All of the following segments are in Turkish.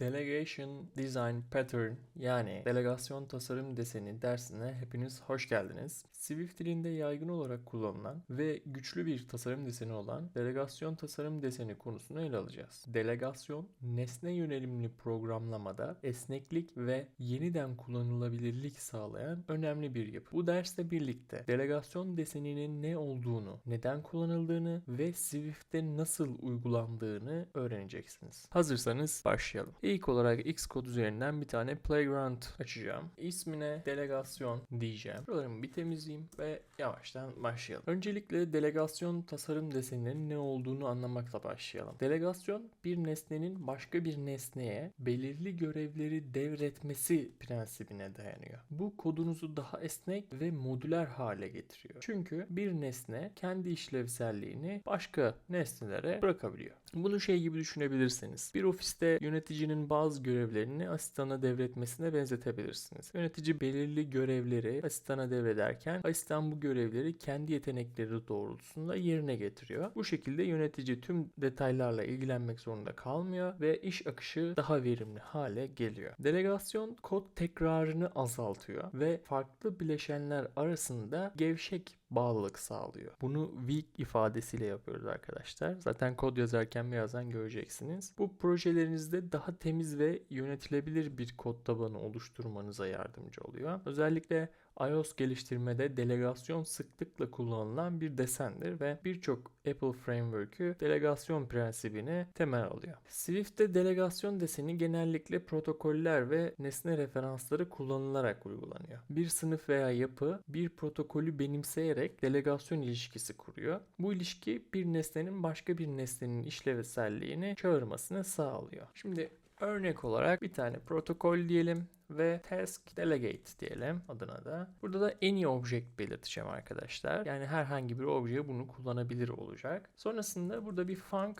Delegation Design Pattern yani delegasyon tasarım deseni dersine hepiniz hoş geldiniz. Swift dilinde yaygın olarak kullanılan ve güçlü bir tasarım deseni olan delegasyon tasarım deseni konusunu ele alacağız. Delegasyon, nesne yönelimli programlamada esneklik ve yeniden kullanılabilirlik sağlayan önemli bir yapı. Bu dersle birlikte delegasyon deseninin ne olduğunu, neden kullanıldığını ve Swift'te nasıl uygulandığını öğreneceksiniz. Hazırsanız başlayalım. İlk olarak Xcode üzerinden bir tane playground açacağım. İsmine delegasyon diyeceğim. Buralarımı bir temizleyeyim ve yavaştan başlayalım. Öncelikle delegasyon tasarım deseninin ne olduğunu anlamakla başlayalım. Delegasyon bir nesnenin başka bir nesneye belirli görevleri devretmesi prensibine dayanıyor. Bu kodunuzu daha esnek ve modüler hale getiriyor. Çünkü bir nesne kendi işlevselliğini başka nesnelere bırakabiliyor. Bunu şey gibi düşünebilirsiniz. Bir ofiste yöneticinin bazı görevlerini asistana devretmesine benzetebilirsiniz. Yönetici belirli görevleri asistana devrederken asistan bu görevleri kendi yetenekleri doğrultusunda yerine getiriyor. Bu şekilde yönetici tüm detaylarla ilgilenmek zorunda kalmıyor ve iş akışı daha verimli hale geliyor. Delegasyon kod tekrarını azaltıyor ve farklı bileşenler arasında gevşek bağlılık sağlıyor. Bunu weak ifadesiyle yapıyoruz arkadaşlar. Zaten kod yazarken birazdan göreceksiniz. Bu projelerinizde daha temiz ve yönetilebilir bir kod tabanı oluşturmanıza yardımcı oluyor. Özellikle iOS geliştirmede delegasyon sıklıkla kullanılan bir desendir ve birçok Apple Framework'ü delegasyon prensibini temel alıyor. Swift'te delegasyon deseni genellikle protokoller ve nesne referansları kullanılarak uygulanıyor. Bir sınıf veya yapı bir protokolü benimseyerek delegasyon ilişkisi kuruyor. Bu ilişki bir nesnenin başka bir nesnenin işlevselliğini çağırmasını sağlıyor. Şimdi Örnek olarak bir tane protokol diyelim ve task delegate diyelim adına da. Burada da any object belirteceğim arkadaşlar. Yani herhangi bir obje bunu kullanabilir olacak. Sonrasında burada bir func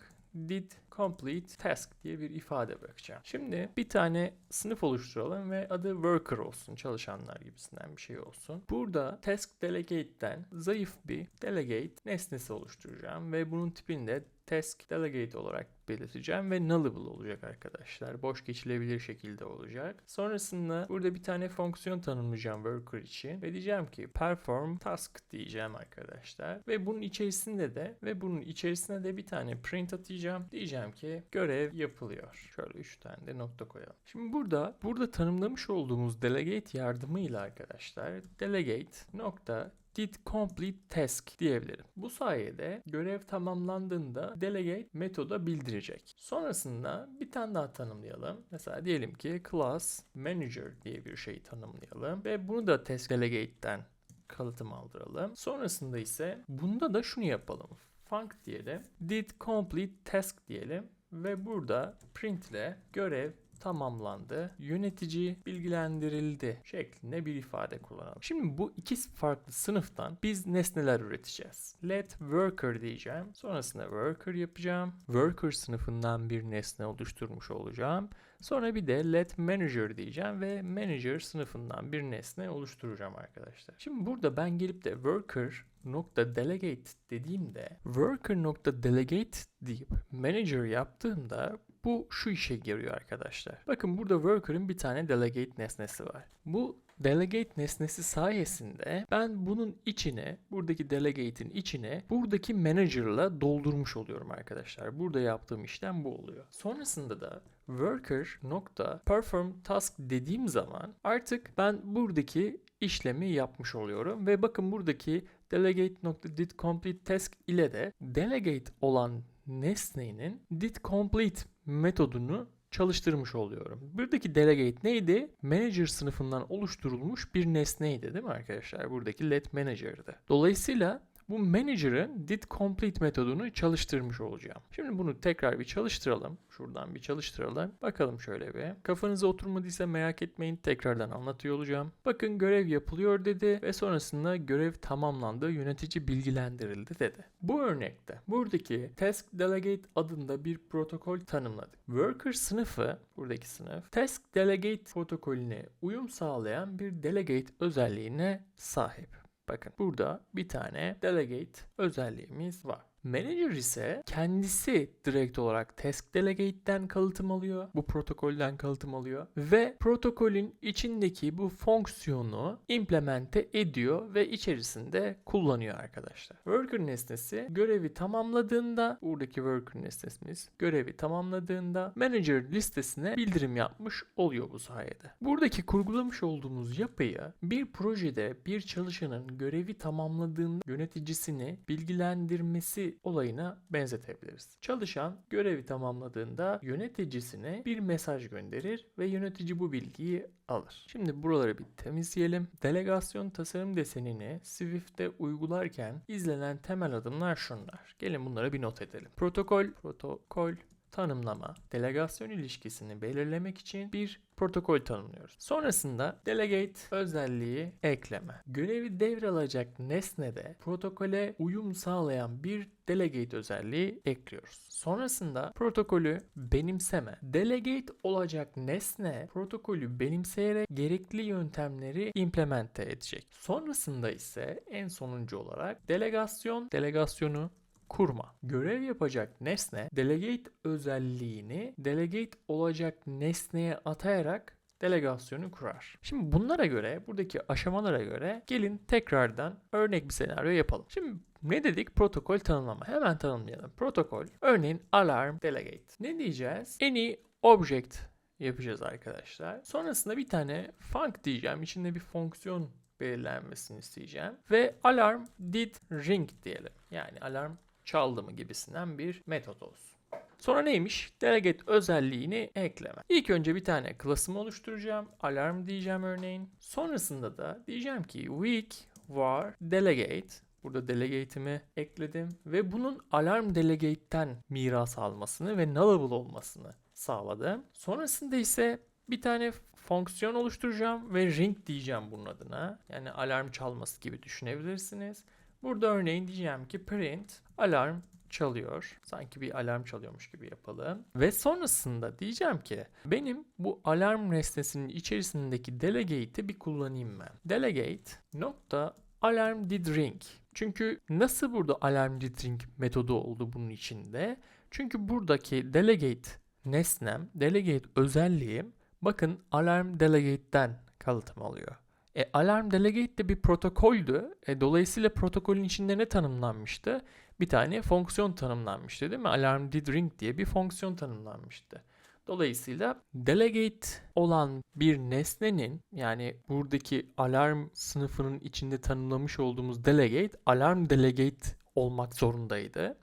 did complete task diye bir ifade bırakacağım. Şimdi bir tane sınıf oluşturalım ve adı worker olsun. Çalışanlar gibisinden bir şey olsun. Burada task delegate'den zayıf bir delegate nesnesi oluşturacağım ve bunun tipini de task delegate olarak belirteceğim ve nullable olacak arkadaşlar. Boş geçilebilir şekilde olacak. Sonrasında burada bir tane fonksiyon tanımlayacağım worker için ve diyeceğim ki perform task diyeceğim arkadaşlar. Ve bunun içerisinde de ve bunun içerisine de bir tane print atacağım. Diyeceğim ki görev yapılıyor. Şöyle 3 tane de nokta koyalım. Şimdi burada burada tanımlamış olduğumuz delegate yardımıyla arkadaşlar delegate nokta did complete task diyebilirim. Bu sayede görev tamamlandığında delegate metoda bildirecek. Sonrasında bir tane daha tanımlayalım. Mesela diyelim ki class manager diye bir şey tanımlayalım ve bunu da task delegate'den kalıtım aldıralım. Sonrasında ise bunda da şunu yapalım. Func diyelim. Did complete task diyelim ve burada print ile görev tamamlandı, yönetici bilgilendirildi şeklinde bir ifade kullanalım. Şimdi bu iki farklı sınıftan biz nesneler üreteceğiz. Let worker diyeceğim. Sonrasında worker yapacağım. Worker sınıfından bir nesne oluşturmuş olacağım. Sonra bir de let manager diyeceğim ve manager sınıfından bir nesne oluşturacağım arkadaşlar. Şimdi burada ben gelip de worker nokta delegate dediğimde worker nokta delegate deyip manager yaptığımda bu şu işe giriyor arkadaşlar. Bakın burada worker'ın bir tane delegate nesnesi var. Bu delegate nesnesi sayesinde ben bunun içine, buradaki delegate'in içine buradaki manager'la doldurmuş oluyorum arkadaşlar. Burada yaptığım işlem bu oluyor. Sonrasında da worker nokta perform task dediğim zaman artık ben buradaki işlemi yapmış oluyorum ve bakın buradaki delegate nokta did complete task ile de delegate olan nesnenin did complete metodunu çalıştırmış oluyorum. Buradaki delegate neydi? Manager sınıfından oluşturulmuş bir nesneydi değil mi arkadaşlar? Buradaki let manager'dı. Dolayısıyla bu manager'ın did complete metodunu çalıştırmış olacağım. Şimdi bunu tekrar bir çalıştıralım. Şuradan bir çalıştıralım. Bakalım şöyle bir. Kafanıza oturmadıysa merak etmeyin. Tekrardan anlatıyor olacağım. Bakın görev yapılıyor dedi ve sonrasında görev tamamlandı. Yönetici bilgilendirildi dedi. Bu örnekte buradaki task delegate adında bir protokol tanımladık. Worker sınıfı buradaki sınıf task delegate protokolüne uyum sağlayan bir delegate özelliğine sahip. Bakın burada bir tane delegate özelliğimiz var. Manager ise kendisi direkt olarak task delegate'den kalıtım alıyor. Bu protokolden kalıtım alıyor ve protokolün içindeki bu fonksiyonu implemente ediyor ve içerisinde kullanıyor arkadaşlar. Worker nesnesi görevi tamamladığında buradaki worker nesnesimiz görevi tamamladığında manager listesine bildirim yapmış oluyor bu sayede. Buradaki kurgulamış olduğumuz yapıyı bir projede bir çalışanın görevi tamamladığında yöneticisini bilgilendirmesi olayına benzetebiliriz. Çalışan görevi tamamladığında yöneticisine bir mesaj gönderir ve yönetici bu bilgiyi alır. Şimdi buraları bir temizleyelim. Delegasyon tasarım desenini Swift'te uygularken izlenen temel adımlar şunlar. Gelin bunlara bir not edelim. Protokol, protokol, tanımlama, delegasyon ilişkisini belirlemek için bir protokol tanımlıyoruz. Sonrasında delegate özelliği ekleme. Görevi devralacak nesnede protokole uyum sağlayan bir delegate özelliği ekliyoruz. Sonrasında protokolü benimseme. Delegate olacak nesne protokolü benimseyerek gerekli yöntemleri implemente edecek. Sonrasında ise en sonuncu olarak delegasyon, delegasyonu kurma. Görev yapacak nesne delegate özelliğini delegate olacak nesneye atayarak delegasyonu kurar. Şimdi bunlara göre, buradaki aşamalara göre gelin tekrardan örnek bir senaryo yapalım. Şimdi ne dedik? Protokol tanımlama. Hemen tanımlayalım. Protokol, örneğin alarm delegate. Ne diyeceğiz? Any object yapacağız arkadaşlar. Sonrasında bir tane func diyeceğim. İçinde bir fonksiyon belirlenmesini isteyeceğim. Ve alarm did ring diyelim. Yani alarm çaldı mı gibisinden bir metot olsun. Sonra neymiş? Delegate özelliğini ekleme. İlk önce bir tane class'ımı oluşturacağım. Alarm diyeceğim örneğin. Sonrasında da diyeceğim ki week var delegate. Burada delegate'imi ekledim ve bunun alarm delegate'ten miras almasını ve nullable olmasını sağladım. Sonrasında ise bir tane fonksiyon oluşturacağım ve ring diyeceğim bunun adına. Yani alarm çalması gibi düşünebilirsiniz. Burada örneğin diyeceğim ki print alarm çalıyor. Sanki bir alarm çalıyormuş gibi yapalım. Ve sonrasında diyeceğim ki benim bu alarm nesnesinin içerisindeki delegate'i bir kullanayım ben. Delegate nokta alarm did ring. Çünkü nasıl burada alarm did ring metodu oldu bunun içinde? Çünkü buradaki delegate nesnem, delegate özelliğim bakın alarm delegate'den kalıtım alıyor. E, alarm delegate de bir protokoldü. E, dolayısıyla protokolün içinde ne tanımlanmıştı? Bir tane fonksiyon tanımlanmıştı değil mi? Alarm did ring diye bir fonksiyon tanımlanmıştı. Dolayısıyla delegate olan bir nesnenin yani buradaki alarm sınıfının içinde tanımlamış olduğumuz delegate alarm delegate olmak zorundaydı.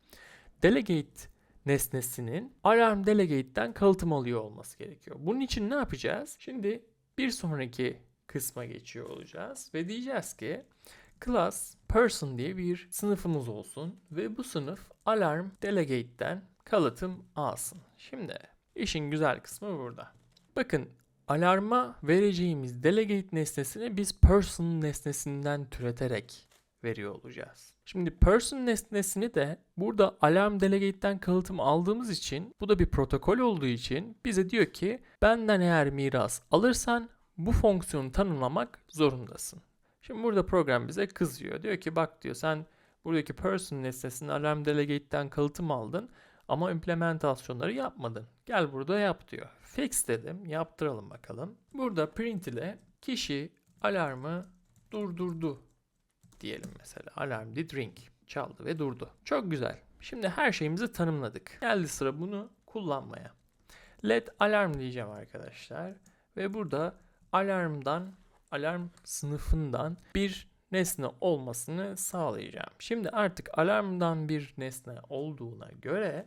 Delegate nesnesinin alarm delegate'den kalıtım alıyor olması gerekiyor. Bunun için ne yapacağız? Şimdi bir sonraki kısma geçiyor olacağız ve diyeceğiz ki class person diye bir sınıfımız olsun ve bu sınıf alarm delegate'den kalıtım alsın. Şimdi işin güzel kısmı burada. Bakın alarma vereceğimiz delegate nesnesini biz person nesnesinden türeterek veriyor olacağız. Şimdi person nesnesini de burada alarm delegate'den kalıtım aldığımız için bu da bir protokol olduğu için bize diyor ki benden eğer miras alırsan bu fonksiyonu tanımlamak zorundasın. Şimdi burada program bize kızıyor. Diyor ki bak diyor sen buradaki person nesnesini alarm delegate'den kalıtım aldın ama implementasyonları yapmadın. Gel burada yap diyor. Fix dedim. Yaptıralım bakalım. Burada print ile kişi alarmı durdurdu diyelim mesela. Alarm did ring. Çaldı ve durdu. Çok güzel. Şimdi her şeyimizi tanımladık. Geldi sıra bunu kullanmaya. Let alarm diyeceğim arkadaşlar. Ve burada alarmdan, alarm sınıfından bir nesne olmasını sağlayacağım. Şimdi artık alarmdan bir nesne olduğuna göre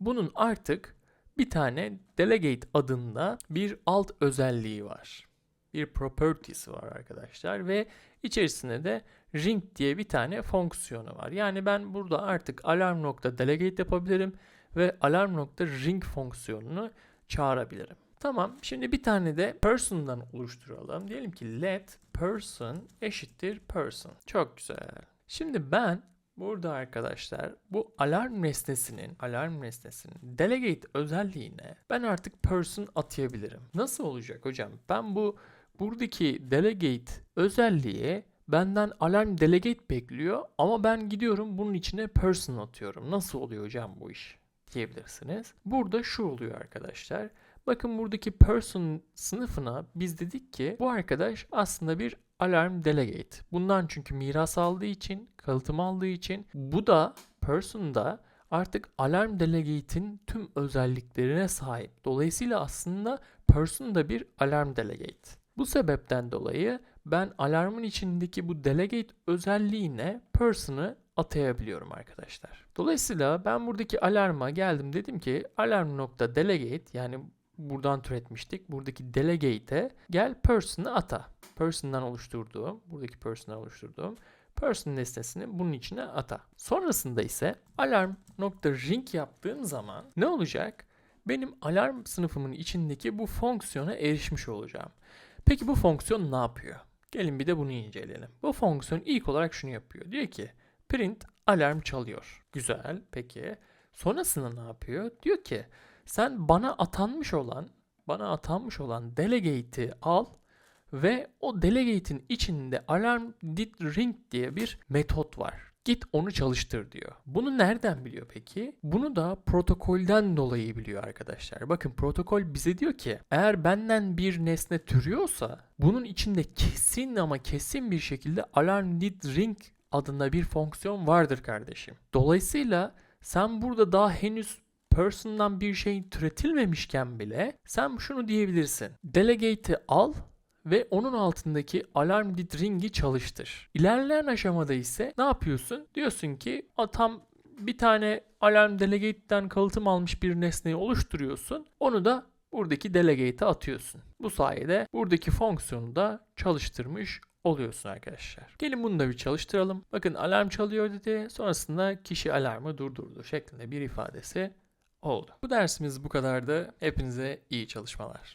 bunun artık bir tane delegate adında bir alt özelliği var. Bir properties var arkadaşlar ve içerisinde de ring diye bir tane fonksiyonu var. Yani ben burada artık alarm nokta delegate yapabilirim ve alarm nokta ring fonksiyonunu çağırabilirim. Tamam. Şimdi bir tane de person'dan oluşturalım. Diyelim ki let person eşittir person. Çok güzel. Şimdi ben burada arkadaşlar bu alarm nesnesinin alarm nesnesinin delegate özelliğine ben artık person atayabilirim. Nasıl olacak hocam? Ben bu buradaki delegate özelliğe benden alarm delegate bekliyor ama ben gidiyorum bunun içine person atıyorum. Nasıl oluyor hocam bu iş? diyebilirsiniz. Burada şu oluyor arkadaşlar. Bakın buradaki person sınıfına biz dedik ki bu arkadaş aslında bir alarm delegate. Bundan çünkü miras aldığı için, kalıtım aldığı için bu da person da artık alarm delegate'in tüm özelliklerine sahip. Dolayısıyla aslında person da bir alarm delegate. Bu sebepten dolayı ben alarmın içindeki bu delegate özelliğine person'ı atayabiliyorum arkadaşlar. Dolayısıyla ben buradaki alarma geldim dedim ki alarm nokta delegate yani buradan türetmiştik. Buradaki delegate'e gel person'ı ata. Person'dan oluşturduğum, buradaki person'dan oluşturduğum person nesnesini bunun içine ata. Sonrasında ise alarm nokta ring yaptığım zaman ne olacak? Benim alarm sınıfımın içindeki bu fonksiyona erişmiş olacağım. Peki bu fonksiyon ne yapıyor? Gelin bir de bunu inceleyelim. Bu fonksiyon ilk olarak şunu yapıyor. Diyor ki print alarm çalıyor. Güzel peki. Sonrasında ne yapıyor? Diyor ki sen bana atanmış olan bana atanmış olan delegate'i al ve o delegate'in içinde alarm did ring diye bir metot var. Git onu çalıştır diyor. Bunu nereden biliyor peki? Bunu da protokolden dolayı biliyor arkadaşlar. Bakın protokol bize diyor ki eğer benden bir nesne türüyorsa bunun içinde kesin ama kesin bir şekilde alarm did ring adında bir fonksiyon vardır kardeşim. Dolayısıyla sen burada daha henüz person'dan bir şey türetilmemişken bile sen şunu diyebilirsin. Delegate'i al ve onun altındaki alarm did ring'i çalıştır. İlerleyen aşamada ise ne yapıyorsun? Diyorsun ki "A, tam bir tane alarm delegate'den kalıtım almış bir nesneyi oluşturuyorsun. Onu da buradaki delegate'e atıyorsun. Bu sayede buradaki fonksiyonu da çalıştırmış oluyorsun arkadaşlar. Gelin bunu da bir çalıştıralım. Bakın alarm çalıyor dedi. Sonrasında kişi alarmı durdurdu şeklinde bir ifadesi oldu. Bu dersimiz bu kadardı. Hepinize iyi çalışmalar.